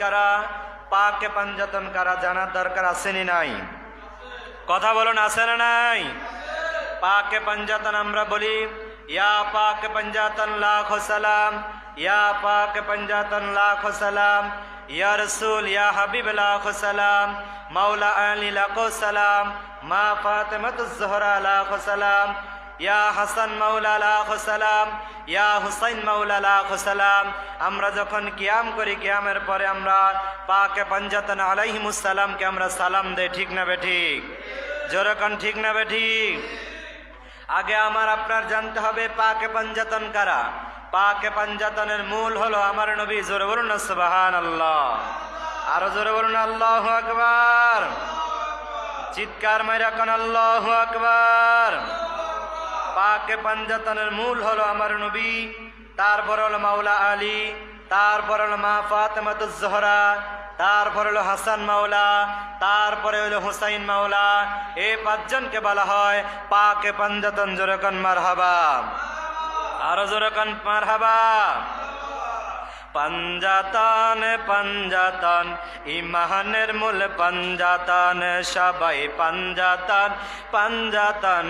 কারা, পাকে পাঞ্জাতন কারা, জানার দরকার আসেনি নাই। কথা বলুন, আছে না নাই? পাকে পাঞ্জাতন আমরা বলি, ইয়া পাক পাঞ্জাতন লাখ সালাম, ইয়া পাক পাঞ্জাতন লাখ সালাম, ইয়া রসুল, ইয়া হাবিব লাখ সালাম, মাওলা আলী লাখ সালাম, মা ফাতেমাত জহরা লাখ সালাম ইয়া হাসান ইয়া হুসাইন আমরা যখন কিয়াম করি, কিয়ামের পরে আমরা পাকে পাঞ্জাতন আলাইহিমুসালামকে আমরা সালাম দেই, ঠিক না বে ঠিক? জোরকন ঠিক না বে ঠিক? আগে আমার আপনার জানতে হবে, পাকে পাঞ্জাতন কারা? পাকে পাঞ্জাতনের মূল হলো আমার নবী, জোরে বলুন সুবাহান আল্লাহ আরও জোরে বলুন, আল্লাহ আকবার। চিৎকার মাইরা কোন, আল্লাহ আকবার। পাকে পাঞ্জাতনের মূল হলো আমার নবী, তারপর হলো মাওলা আলী, তারপর হলো মা ফাতেমাত জহরা, তারপর হলো হাসান মাওলা, তারপরে হলো হুসাইন মাওলা। এ পাঁচজনকে বলা হয় পাকে পাঞ্জাতন জোরকন মারহাবা। আরও জোরকন মারহাবা। পাঞ্জাতন পাঞ্জাতন ইমানের মূল পাঞ্জাতন, সবাই পাঞ্জাতন পাঞ্জাতন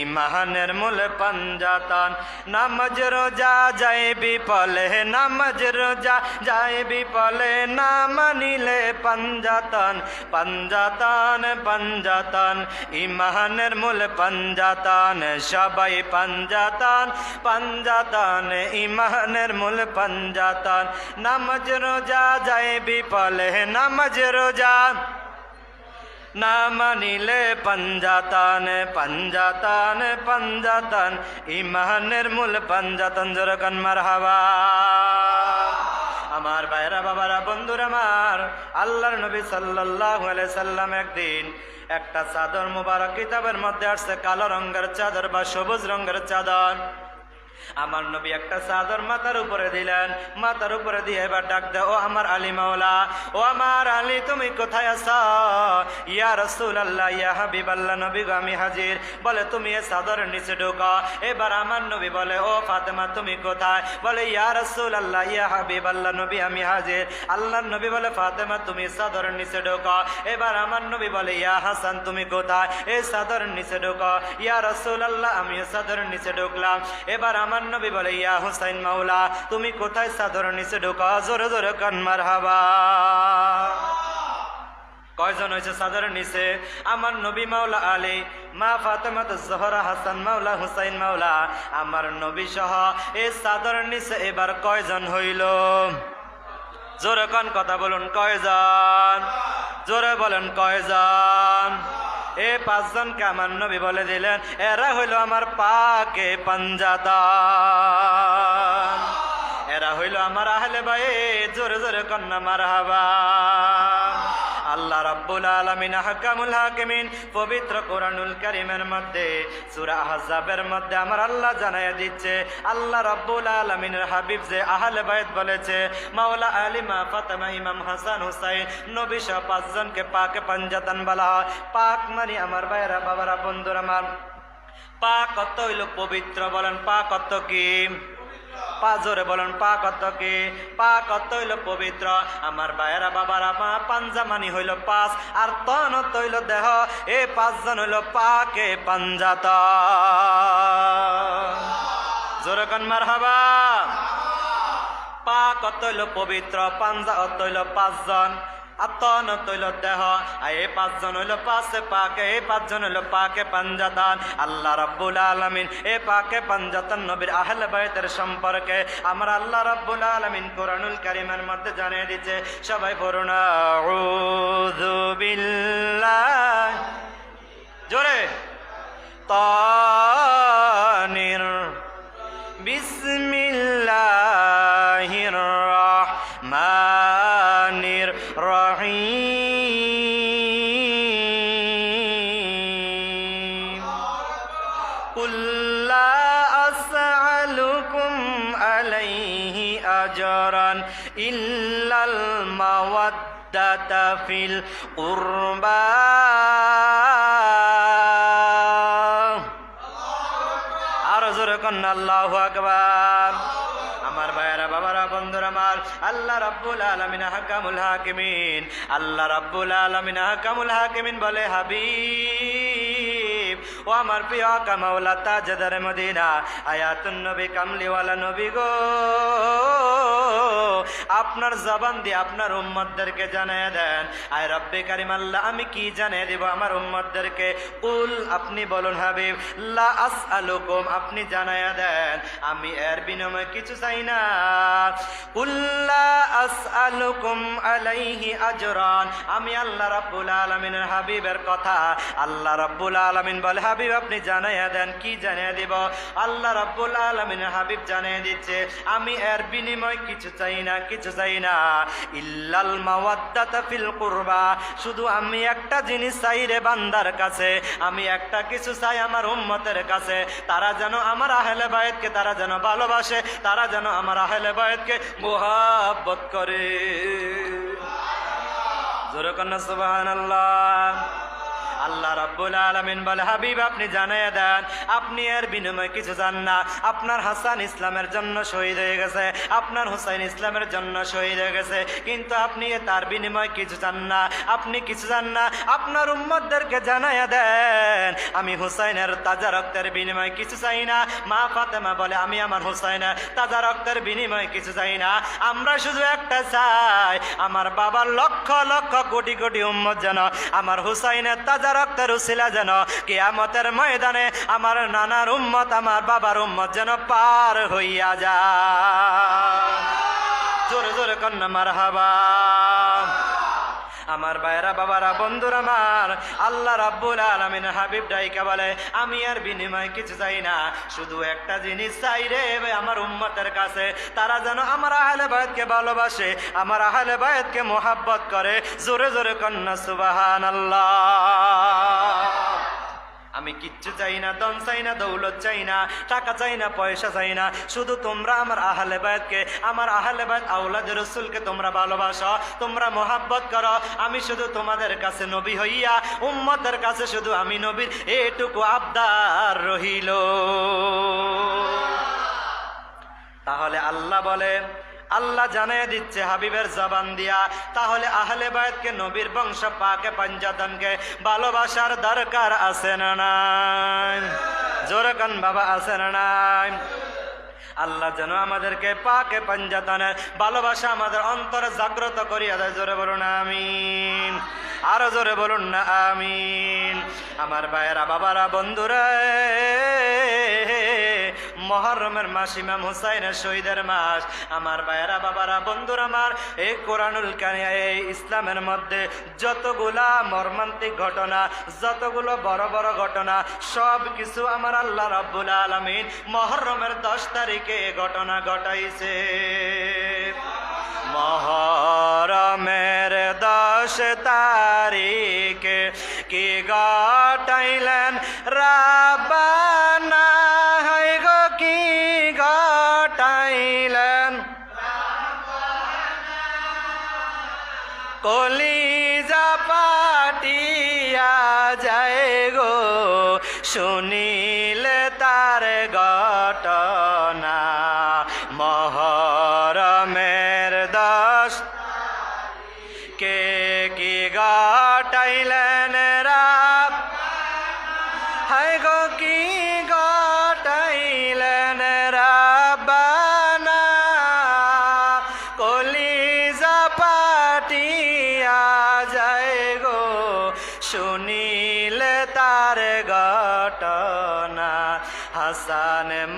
ইমানের মূল পাঞ্জাতন। নামাজ রোজা যায় বিপলে নামাজ রোজা যায় বিপলে না মানিলে পাঞ্জাতন পাঞ্জাতন পাঞ্জাতন ইমানের মূল পাঞ্জাতন, সবাই পাঞ্জাতন পাঞ্জাতন ইমানের মূল পাঞ্জাতন। নামাজ রোজা যায় বিপলে নামাজ রোজা। না মানিলে পঞ্জাতন পঞ্জাতন পঞ্জাতন, ইমানের মূল পঞ্জাতন জোরকন মারহাবা। আমার ভাইরা, বাবারা, বন্ধুরা আমার, আল্লাহর নবী সাল্লাল্লাহু আলাইহি সাল্লাম একদিন একটা চাদর মুবারক কিতাবের মধ্যে আসছে, কালো রঙের চাদর বা সবুজ রঙের চাদর। আমার নবী একটা চাদর মাথার উপরে দিলেন, মাথার উপরে দিয়ে এবার ডাক দে ও আমার আলী মাওলা, ও আমার আলী, তুমি কোথায় আছ? ইয়া রসুল আল্লাহ ইয়া হাবিব আল্লাহ নবী আমি হাজির। বলে, তুমি এ চাদরের নিচে ঢোকা। এবার আমার নবী বলে, ও ফাতেমা, তুমি কোথায়? বলে, ইয়া রসুল আল্লাহ ইয়া হাবিব আল্লাহ নবী, আমি হাজির। আল্লাহ নবী বলে, ফাতেমা, তুমি চাদরের নিচে ঢোকা। এবার আমার নবী বলে, ইয়া হাসান, তুমি কোথায়? এ চাদরের নিচে ঢোকা। ইয়া রসুল আল্লাহ আমি চাদরের নিচে ঢুকলাম। এবার আমার নবী বলে, ইয়া হুসাইন মাওলা, তুমি কোথায় চাদরের নিচে ঢোকা জোরে জোরে কানমার হাবা কয়জন হয়েছে চাদরের নিচে? আমার নবী মাওলা আলী, মা ফাতেমাত জহরা হাসান মাওলা, হুসাইন মাওলা, আমার নবী সহ এ চাদরের নিচে এবার কয়জন হইল? জোরে কন কথা বলুন, কয়জন? জোরে বলেন, কয়জন? এ পাঁচজন আমার নবী বলে দিলেন, এরা হইল আমার পাকে পাঞ্জাতান এরা হইল আমার আহলে ভাই জোরে জোরে কন্যা মার হাবা আল্লাহ রাব্বুল আলামিন হাকামুল হাকিমিন, পবিত্র কোরআনুল কারীমের মধ্যে, সূরা আহজাবের মধ্যে আমার আল্লাহ জানায়া দিচ্ছে, আল্লাহ রাব্বুল আলামিনের হাবিব যে আহলে বাইত বলেছে, মাওলা আলী মা ফাতেমা, ইমাম হাসান হুসাইন, নবী সহ পাঁচজনকে পাকে পাঞ্জাতান বলা হয়। পাক মানে আমার ভাইরা বাবারা, বন্ধুরা আমার। পা কত হইল পবিত্র বলেন পা কত কি? পা জোরে বলেন, পা কত কি? পা কত হইল পবিত্র? আমার বায়েরা বাবারা, মা, পাঞ্জামানি হইল পাঁচ, আর তন হইল দেহ। এ পাঁচজন হইল পাকে পাঞ্জাত। জোরে কন মার হাবা পা কত হইল পবিত্র? পাঞ্জা অত পাঁচজন। আত্মন তৈল দেহ এই পাঁচজন হইল পাশে পাকে এই পাঁচজন হইল পাকে পাঞ্জাতান। আল্লাহ রাব্বুল আলামিন এ পাকে পাঞ্জাতান নবীর আহলে বাইতের সম্পর্কে আমরা আল্লাহ রাব্বুল আলামিন কোরআনুল কারীমের মধ্যে জানিয়ে দিচ্ছে সবাই পড়ুন জোরে, তানির বিসমিল্লাহির ফিল কুরবা। আরও জোরে কন্যা আল্লাহ আকবার। আমার ভাইয়েরা, বাবারা, বন্ধুরা আমার, আল্লাহ রাব্বুল আলমিন হাকামুল হাকিমিন, আল্লাহ রাব্বুল আলমিন হাকামুল হাকিমিন বলে হাবি ও আমার প্রিয় কামাওলা তাজদার মদিনা, আয়াতুন নবী কামলিওয়ালা নবী গো। আপনার জবান দিয়ে আপনার উম্মতদেরকে জানিয়ে দেন, আয় রব্বে কারিম আল্লাহ, আমি কি জানিয়ে দেব আমার উম্মতদেরকে? কুল আপনি বলুন, হাবিব, লা আস আলুকুম আপনি জানায়া দেন, আমি এর বিনিময়ে কিছু চাই না। কুল্লা আসআলুকুম আলাইহি আজরান আমি আল্লাহ রাব্বুল আলামিনের হাবিবের কথা। আল্লাহ রাব্বুল আলামিন বলে হাবিব, আপনি জানাইয়া দেন, কি জানিয়ে দিব? আল্লাহ রাব্বুল আলামিনের হাবিব জানিয়ে দিচ্ছে, আমি এর বিনিময় কিছু চাই না, কিছু চাই না। ইল্লাল মাওয়াদ্দাতা ফিল কুরবা, শুধু আমি একটা জিনিস চাই রে বান্দার কাছে, আমি একটা কিছু চাই আমার উম্মতের কাছে। তারা যেন আমার আহলে বায়েতকে তারা যেন ভালোবাসে, তারা যেন আমার আহলে বায়েতকে মোহাব্বত করে। জোরে কন্যা আল্লাহ রাব্বুল আলামিন বলে, হাবিব, আপনি জানাইয়া দেন, আপনি এর বিনিময়ে কিছু জান না। আপনার হাসান ইসলামের জন্য শহীদ হয়ে গেছে, আপনার হুসাইন ইসলামের জন্য শহীদ হয়ে গেছে, কিন্তু আপনি তার বিনিময়ে কিছু জান না। আপনি কিছু জান না। আপনার উম্মদদেরকে জানাইয়া দেন, আমি হুসাইনের তাজা রক্তের বিনিময়ে কিছু চাই না। মা ফাতেমা বলে, আমি আমার হুসাইনের তাজা রক্তের বিনিময়ে কিছু চাই না। আমরা শুধু একটা চাই, আমার বাবার লক্ষ লক্ষ কোটি কোটি উম্মত যেন আমার হুসাইনের তাজা রক্তের উশিলা যেন কেয়ামতের ময়দানে আমার নানার উম্মত, আমার বাবার উম্মত যেন পার হইয়া যা জোরে জোরে কন্যা মার হাবা আমার ভাইরা বাবারা, বন্ধুর আমার, আল্লাহ রাব্বুল আলমিন হাবিব ডাইকা বলে, আমি আর বিনিময় কিছু চাই না, শুধু একটা জিনিস চাই রে আমার উম্মতের কাছে। তারা যেন আমার আহলে বায়তকে ভালোবাসে, আমার আহলে বায়তকে মোহাব্বত করে, জোরে জোরে কন্যা সুবাহান আমি কিচ্ছু চাই না, দম চাই না, দৌলত চাই না, টাকা চাই না, পয়সা চাই না। শুধু তোমরা আমার আহলে বায়তকে আমার আহলে বায়ত আউলাদ রসুলকে তোমরা ভালোবাসো, তোমরা মোহাব্বত করো। আমি শুধু তোমাদের কাছে নবী হইয়া, উম্মতের কাছে শুধু আমি নবীর, এটুকু আবদার রহিল। তাহলে আল্লাহ বলে আল্লাহ জানিয়ে দিচ্ছে, হাবিবের জবান দিয়া। তাহলে আহলে বায়তকে নবীর বংশ, পাকে পঞ্জাতনকে ভালোবাসার দরকার আছে না নাই? জোরে কান, বাবা, আছে না নাই? আল্লাহ যেন আমাদেরকে পাকে পঞ্জাতনের ভালোবাসা আমাদের অন্তরে জাগ্রত করিয়া দেয়। জোরে বলুন, আমিন। আরও জোরে বলুন না, আমিন। আমার ভাইয়েরা, বাবারা, বন্ধুরা মহরমের মাস, ইমাম হুসাইনের শহীদের মাস। আমার ভাইয়েরা, বাবারা, বন্ধুরা আমার, এই কোরআনুল এই ইসলামের মধ্যে যতগুলা মর্মান্তিক ঘটনা, যতগুলো বড় বড় ঘটনা সব কিছু আমার আল্লাহ রাব্বুল আলমিন মহরমের দশ তারিখে ঘটনা ঘটাইছে। মহরমের দশ তারিখে কি ঘটাইলেন রাবানা শোনে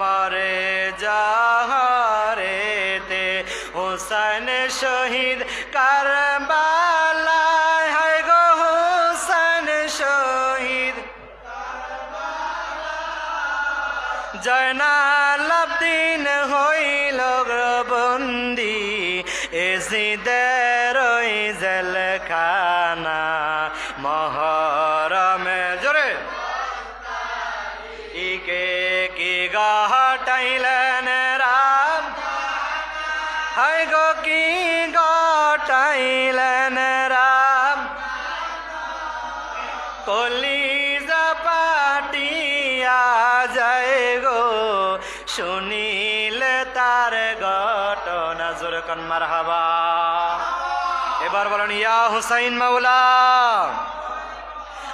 মরে যাহরেতে হুসাইন শহীদ কারবালায়, হায় গো হুসাইন শহীদ। জয়নাল আবদিন হইল বন্দি এসিদের জেলখানা মহরমে হুসাইন মাওলা।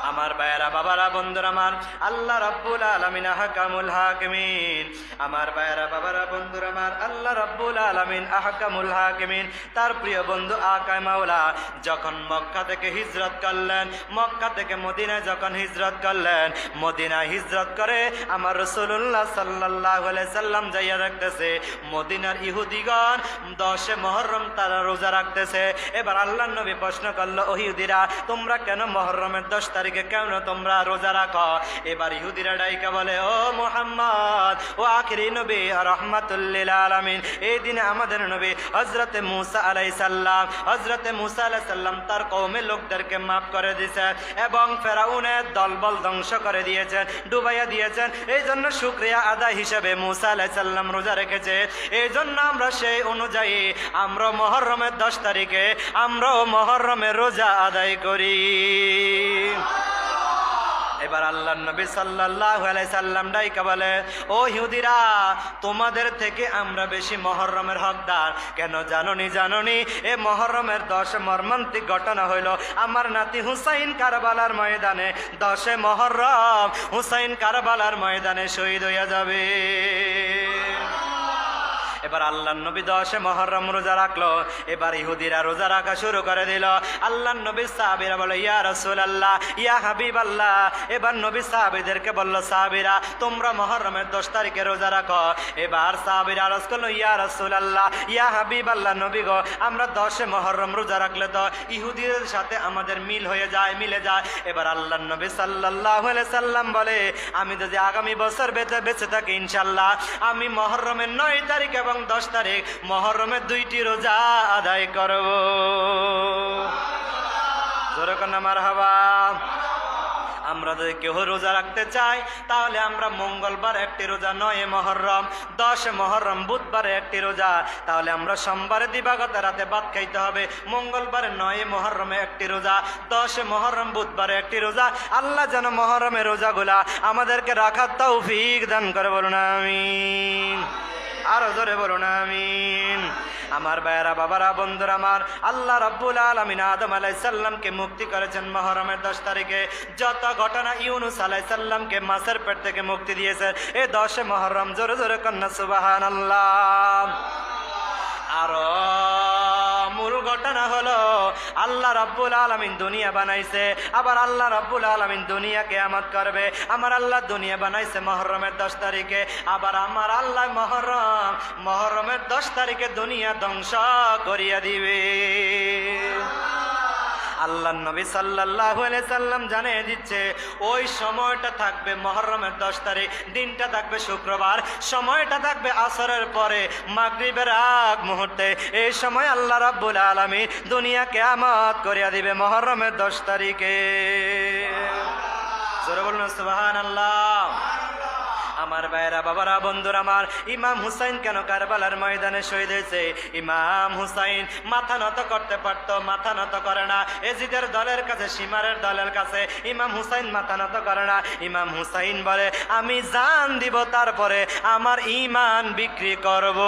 আমার ভাইয়েরা, বাবারা, বন্ধুরা আমার, আল্লাহ রাব্বুল আলামিন আহকামুল হাকিমিন। আমার ভাইয়েরা, বাবারা, বন্ধুরা আমার, আল্লাহ রাব্বুল আলামিন আহকামুল হাকিমিন। তার প্রিয় বন্ধু আকাই মাওলা, যখন মক্কা থেকে হিজরত করলেন, মক্কা থেকে মদিনায় যখন হিজরত করলেন, মদিনায় হিজরত করে আমার রসুল্লাহ সাল্লাহ সাল্লাম যাইয়া রাখতেছে মদিনার ইহুদিগণ দশে মহরম তারা রোজা রাখতেছে। এবার আল্লাহ নবী প্রশ্ন করল ও ইহুদিরা, তোমরা কেন মহরমের দশ তারিখে কেন তোমরা রোজা রাখো। এবার ইহুদিরা ডাইকা বলে, ও মোহাম্মদ, ও আখিরি নবী, রহমাতুল্লিল আলামিন, এই দিনে আমাদের নবী হজরতে মুসা আলাই সাল্লাম হজরতে মুসা আলাই সাল্লাম তার কৌমের লোকদেরকে মাফ করে দিয়েছেন এবং ফেরাউনের দলবল ধ্বংস করে দিয়েছেন, ডুবাইয়া দিয়েছেন। এই জন্য শুক্রিয়া আদায় হিসেবে মুসা আলাই সাল্লাম রোজা রেখেছে। এই জন্য আমরা সেই অনুযায়ী আমরা মহরমের দশ তারিখে, আমরাও মহরমের রোজা আদায় করি। এবার আল্লাহ নবী সাল্লাহ সাল্লাম ডাইকা বলে, ও হিউদিরা তোমাদের থেকে আমরা বেশি মহরমের হকদার। কেন জাননি জাননি? এ মহরমের দশ মর্মান্তিক ঘটনা হইল, আমার নাতি হুসাইন কারবালার ময়দানে দশে মহরম, হুসাইন কারবালার ময়দানে শহীদ হইয়া যাবে। এবার আল্লাহ নবী দশে মহরম রোজা রাখল, এবার ইহুদিরা রোজা রাখা শুরু করে দিল। আল্লাহ নবী সাহাবিরা বলে ইয়া রসুল আল্লাহ ইয়া হাবিব আল্লাহ এবার নবী সাহাবিদেরকে বলল, সাহাবিরা, তোমরা মহরমের দশ তারিখে রোজা রাখো। এবার সাহাবিরা আরজ করল, ইয়া রসুল আল্লাহ ইয়া হাবিব আল্লাহ নবী গো, আমরা দশে মহরম রোজা রাখলে তো ইহুদিদের সাথে আমাদের মিল হয়ে যায়, মিলে যায়। এবার আল্লাহ নবী সাল্লাহ সাল্লাম বলে, আমি যদি আগামী বছর বেঁচে বেঁচে থাকি ইনশাল্লাহ আমি মহরমের নয় তারিখ এবং দশ তারিখ মহরমের দুইটি রোজা আদায় করব। আমার হাবা আমরা যদি কেউ রোজা রাখতে চাই, তাহলে আমরা মঙ্গলবার একটি রোজা, নয় মহরম, দশ মহরম, বুধবারে একটি রোজা। তাহলে আমরা সোমবারে দিবাগত রাতে ভাত খাইতে হবে, মঙ্গলবার নয় মহরমে একটি রোজা, দশ মহরম, বুধবারে একটি রোজা। আল্লাহ যেন মহরমে রোজাগুলা আমাদেরকে রাখার তৌফিক দান করে বলুন, আমিন। আরও জোরে বলুন, আমিন। আমার ভাইয়েরা, বাবারা, বন্ধুর আমার, আল্লাহ রাব্বুল আলামিন আদম আলাই সাল্লামকে মুক্তি করেছেন মহরমের দশ তারিখে। যত ঘটনা ইউনুস আলাই সাল্লামকে মাছের পেট থেকে মুক্তি দিয়েছে, এ দশে মহরম জোরে জোরে কন্যা সুবাহান আল্লাহ রাব্বুল আলমিন দুনিয়া বানাইছে, আবার আল্লাহ রাব্বুল আলমিন দুনিয়াকে আমাদ করবে। আমার আল্লাহ দুনিয়া বানাইছে মহরমের দশ তারিখে, আবার আমার আল্লাহ মহরম, মহরমের দশ তারিখে দুনিয়া ধ্বংস করিয়া দিবে। আল্লাহ নবী সাল্লাহ সাল্লাম জানিয়ে দিচ্ছে, ওই সময়টা থাকবে মহরমের দশ তারিখ, দিনটা থাকবে শুক্রবার, সময়টা থাকবে আসরের পরে, মাগরিবের আগ মুহূর্তে। এই সময় আল্লাহ রাব্বুল আলমী দুনিয়াকে কেয়ামত করিয়া দিবে মহরমের দশ তারিখে। জোরে বলুন সুবাহান আল্লাহ আমার ভাইয়েরা, বাবারা, বন্ধুরা আমার, ইমাম হুসাইন কেন কারবালার ময়দানে শহীদ হয়েছে? ইমাম হুসাইন মাথা নত করতে পারত, মাথা নত করে না। এজিদের দলের কাছে, সীমারের দলের কাছে ইমাম হুসাইন মাথা নত করে না। ইমাম হুসাইন বলে, আমি জান দিব, তারপরে আমার ইমান বিক্রি করব।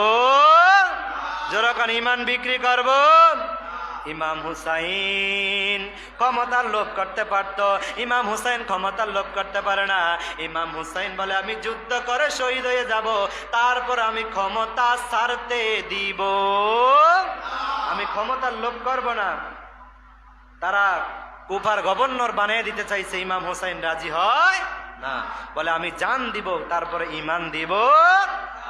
যেরকম ইমান বিক্রি করব। ইমাম হুসাইন ক্ষমতার লোভ করতে পারত। ইমাম হুসাইন ক্ষমতার লোভ করতে পারে না। ইমাম হুসাইন বলে, আমি যুদ্ধ করে শহীদ হয়ে যাব। তারপর আমি ক্ষমতা ছাড়তে দিব। আমি ক্ষমতার লোভ করব না। তারা কুফার গভর্নর বানিয়ে দিতে চাইছে, ইমাম হুসাইন রাজি হয় না। বলে, আমি জান দিব, তারপরে ইমান দিব।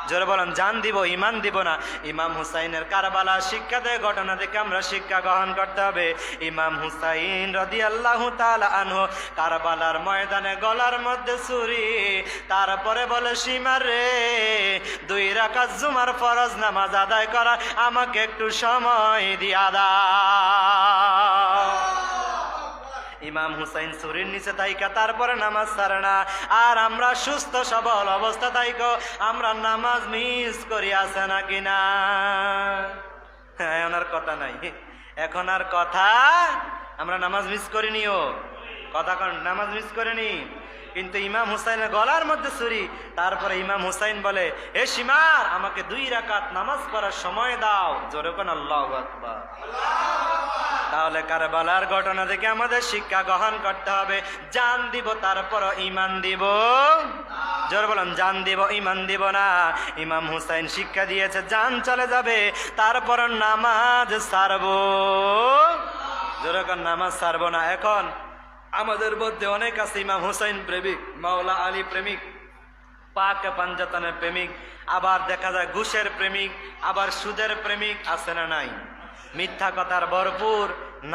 জোরে বলেন, জান দিব, ইমান দিব না। ইমাম হুসাইনের কারবালা শিক্ষা দেয়, ঘটনা থেকে আমরা শিক্ষা গ্রহণ করতে হবে। ইমাম হুসাইন রদি আল্লাহ আনহু কারবালার ময়দানে গলার মধ্যে ছুরি, তারপরে বলে সীমার রে, দুই রাকাত জুমার ফরজ নামাজ আদায় করা, আমাকে একটু সময় দিয়া দাও। ইমাম হুসাইন সুরির নিচে তাইকা, তারপরে নামাজ ছাড়ে না। আর আমরা সুস্থ, সবল অবস্থা তাইকো, আমরা নামাজ মিস করি, আছে নাকি না? হ্যাঁ ওনার কথা নাই। এখন আর কথা আমরা নামাজ মিস করিনিও। কথা নামাজ মিস করিনি? কিন্তু ইমাম হুসাইনের গলার মধ্যে ছুরি। তারপরে ইমাম হুসাইন বলে হে সীমার আমাকে দুই রাকাত নামাজ পড়ার সময় দাও। জোরে কোন আল্লাহ আকবার। তাহলে কারবালার ঘটনা থেকে আমাদের শিক্ষা গ্রহণ করতে হবে। জান দিব তারপর ইমান দিব। জোর বলুন, জান দিব ইমান দিব না। ইমাম হুসাইন শিক্ষা দিয়েছে, জান চলে যাবে তারপর নামাজ সারবো। যেরকম নামাজ সারবো না, এখন আমাদের মধ্যে অনেক আছে ইমাম হুসাইন প্রেমিক, মাওলা আলী প্রেমিক, পাক পাঞ্জাতনের প্রেমিক, আবার দেখা যায় ঘুষের প্রেমিক, আবার সুদের প্রেমিক আছে না নাই? মিথ্যা কথার ভরপুর,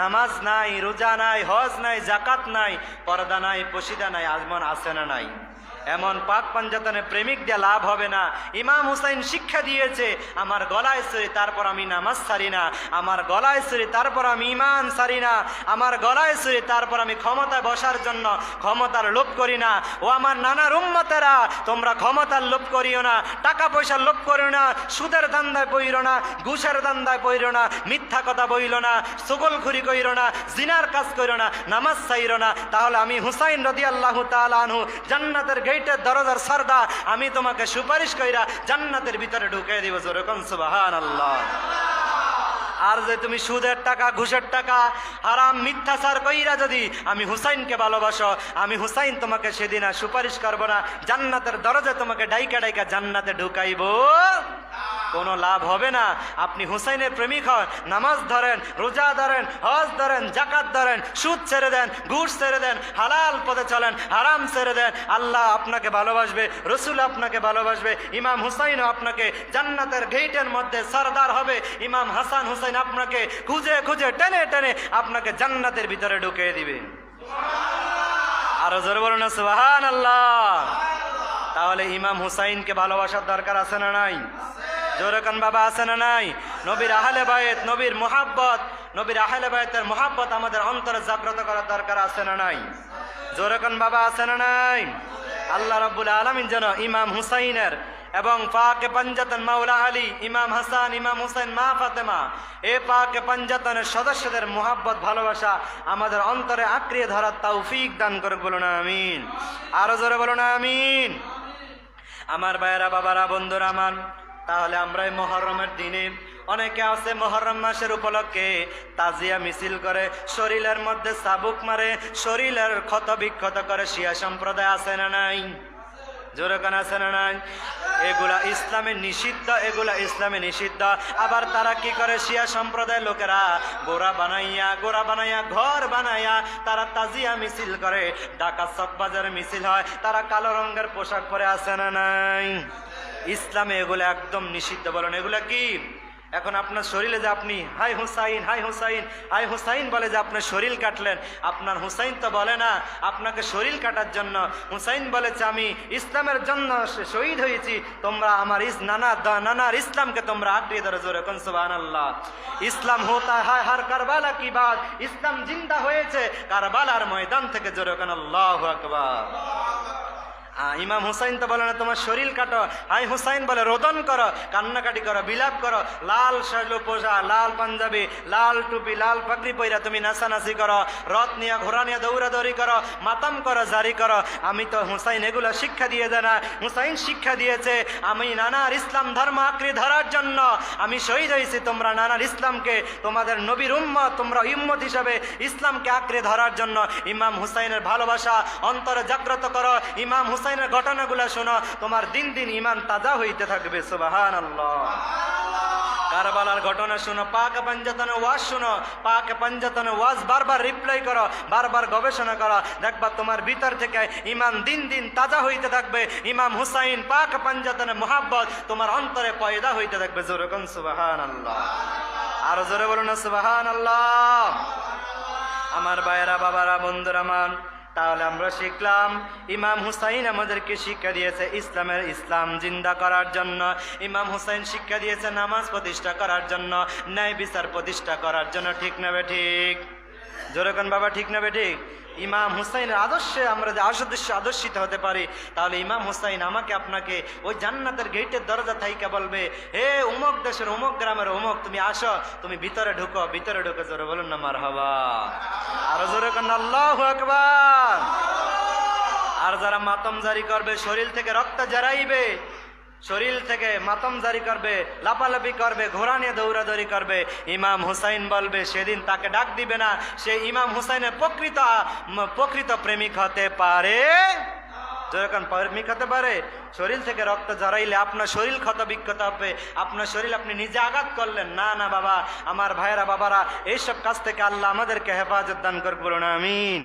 নামাজ নাই, রোজা নাই, হজ নাই জাকাত নাই, পর্দা নাই, পশিদা নাই, আজমন আছে না নাই? এমন পাক পাঞ্জাতনের প্রেমিক দিয়ে লাভ হবে না। ইমাম হুসাইন শিক্ষা দিয়েছে, আমার গলায় সরি তারপর আমি নামাজ সারি না। আমার গলায় সরি তারপর আমি ইমান সারি না। আমার গলায় সরি তারপর আমি ক্ষমতায় বসার জন্য ক্ষমতার লোভ করি না। ও আমার নানার উম্মতেরা, তোমরা ক্ষমতার লোভ করিও না। টাকা পয়সার লোভ করিও না। সুদের দান্দায় পইর না। ঘুষের দান্দায় পইর না। মিথ্যা কথা বইল না। সুগলখুরি কইর না। জিনার কাজ কইর না। নামাজ চাইর না। তাহলে আমি হুসাইন রদি আল্লাহ তালু জান্নাতের গেটের দরজার সারদা আমি তোমাকে সুপারিশ কইরা জান্নাতের ভিতরে ঢুকে দিব যেরকম সুবাহান আল্লাহ আর যে তুমি সুদের টাকা, ঘুষের টাকা, হারাম মিথ্যাচার কইরা যদি আমি হুসাইনকে ভালোবাসো, আমি হুসাইন তোমাকে সেদিন আর সুপারিশ করব না, জান্নাতের দরজা তোমাকে ডাইকা ডাইকা জান্নাতে ঢুকাইব। কোনো লাভ হবে না। আপনি হুসাইনের প্রেমিক হন, নামাজ ধরেন, রোজা ধরেন, হজ ধরেন জাকাত ধরেন, সুদ ছেড়ে দেন, ঘুষ ছেড়ে দেন, হালাল পথে চলেন, হারাম ছেড়ে দেন, আল্লাহ আপনাকে ভালোবাসবে, রসুল আপনাকে ভালোবাসবে, ইমাম হুসাইনও আপনাকে জান্নাতের গেইটের মধ্যে সরদার হবে, ইমাম হাসান হুসাইন আপনাকে খুঁজে খুঁজে টেনে টেনে আপনাকে জান্নাতের ভিতরে ঢুকিয়ে দিবে। আরও জোরে বলুন আল্লাহ তাহলে ইমাম হুসাইনকে ভালোবাসার দরকার আছে না নাই? জোরকান বাবা, আছে না নাই? নবীর আহলে বায়েত নবীর মোহাব্বত, নবীর আহলে বায়েতের মোহাব্বত আমাদের অন্তরে জাগ্রত করার দরকার আছে না নাই? জোরকান বাবা, আছে না নাই? আল্লাহ রাব্বুল আলামিন যেন ইমাম হুসাইনের এবং পাকে পঞ্জাতন মাওলা আলী, ইমাম হাসান, ইমাম হুসাইন, মা ফাতেমা, এ পাকে পঞ্জাতনের সদস্যদের মোহাব্বত, ভালোবাসা আমাদের অন্তরে আঁকড়িয়ে ধরার তৌফিক দান করে বলুন, আমিন। আরও জোরে বলুন, আমিন। আমার ভাইয়েরা, বাবারা, বন্ধুরা আমার, তাহলে আমরা এই মহরমের দিনে, অনেকে আছে মহরম মাসের উপলক্ষে তাজিয়া মিছিল করে, শরীরের মধ্যে চাবুক মারে, শরীরের ক্ষত বিক্ষত করে শিয়া সম্প্রদায় আছে না নাই? জোরকান আছে না নাই? এগুলা ইসলামে নিষিদ্ধ, এগুলা ইসলামে নিষিদ্ধ। আবার তারা কি করে? শিয়া সম্প্রদায়ের লোকেরা গোড়া বানাইয়া গোড়া বানাইয়া, ঘর বানাইয়া তারা তাজিয়া মিছিল করে। ঢাকা চক বাজারে মিছিল হয়। তারা কালো রঙের পোশাক পরে আসে না নাই? ইসলামে এগুলো একদম নিষিদ্ধ বলেন। এগুলা কি? এখন আপনার শরীরে যে আপনি, হাই হুসাইন হাই হুসাইন হাই হুসাইন বলে যে আপনার শরীর কাটলেন, আপনার হুসাইন তো বলে না, আপনাকে শরীর কাটার জন্য হুসাইন বলেছে, আমি ইসলামের জন্য শহীদ হয়েছি, তোমরা আমার ইস, নানা নানার ইসলামকে তোমরা আঁকড়িয়ে ধরে জোরে কনসবান আল্লাহ ইসলাম হোতা হায় হার কারবালা কি বাদ, ইসলাম জিন্দা হয়েছে কারবালার ময়দান থেকে জোরে, কান আল্লাহ আকবার। ইমাম হুসাইন তো বলে না, তোমার শরীর কাটো। আই হুসাইন, বলে, রোদন করো, কান্নাকাটি করো, বিলাপ করো। লাল শালু পোষা, লাল পাঞ্জাবি, লাল টুপি, লাল পাগড়ি পইরা তুমি নাচানাচি করো। রথ নিয়ে, ঘোড়া নিয়ে দৌড়াদৌড়ি করো, মাতাম করো, জারি করো। আমি তো হুসাইন, এগুলো শিক্ষা দিয়ে দেয় না। হুসাইন শিক্ষা দিয়েছে, আমি নানার ইসলাম ধর্ম আঁকড়ে ধরার জন্য। আমি শহীদ হয়েছি, তোমরা নানার ইসলামকে, তোমাদের নবীর উম্মত, তোমরা ইম্মত হিসাবে ইসলামকে আঁকড়ে ধরার জন্য। ইমাম হুসাইনের ভালোবাসা অন্তরে জাগ্রত করো। ইমাম হুসাইনের ঘটনাগুলো শোনো, তোমার দিন দিন ইমান তাজা হইতে থাকবে সুবাহান আল্লাহ কারবালার ঘটনা শুনো, পাক পাঞ্জাতনে ওয়াজ শুনো, পাক পাঞ্জাতনে ওয়াজ বারবার রিপ্লাই করো, বারবার গবেষণা করো, দেখবা তোমার ভিতর থেকে ইমান দিন দিন তাজা হইতে থাকবে, ইমাম হুসাইন পাক পাঞ্জাতনে মোহাব্বত তোমার অন্তরে পয়দা হইতে থাকবে জোরকন সুবাহান আল্লাহ আরও জোরে বলুন সুবাহান আল্লাহ আমার ভাইয়েরা, বাবারা, বন্ধুরা মান তাহলে আমরা শিখলাম, ইমাম হুসাইন আমাদেরকে শিক্ষা দিয়েছে ইসলামের ইসলাম জিন্দা করার জন্য। ইমাম হুসাইন শিক্ষা দিয়েছে নামাজ প্রতিষ্ঠা করার জন্য, ন্যায় বিচার প্রতিষ্ঠা করার জন্য। ঠিক নেবে ঠিক? জোরে বাবা, ঠিক নেবে ঠিক? ইমাম হুসাইনের আদর্শে আমরা যে আদর্শ আদর্শিত হতে পারি, তাহলে ইমাম হুসাইন আমাকে আপনাকে ওই জান্নাতের গেটের দরজা থাইকে বলবে, হে উমক দেশের, উমক গ্রামের উমক, তুমি আসো, তুমি ভিতরে ঢুকো, ভিতরে ঢুকে। জোরে বলুন না মার হবা আরও জোরে আল্লাহ আর যারা মাতম জারি করবে, শরীর থেকে রক্ত জারাইবে শরীর থেকে মাতম জারি করবে, লাপালাপি করবে, ঘোড়া নিয়ে দৌড়াদৌড়ি করবে। ইমাম হুসাইন বলবে, সেদিন তাকে ডাক দিবে না, সে ইমাম হুসাইনের প্রকৃত প্রকৃত প্রেমিক হতে পারে। যখন প্রেমিক হতে পারে, শরীর থেকে রক্ত ঝরাইলে আপনার শরীর ক্ষত বিক্ষত হবে, আপনার শরীর আপনি নিজে আঘাত করলেন। না না, বাবা, আমার ভাইয়েরা, বাবারা, এইসব কাজ থেকে আল্লাহ আমাদেরকে হেফাজত দান করব বলুন, আমিন।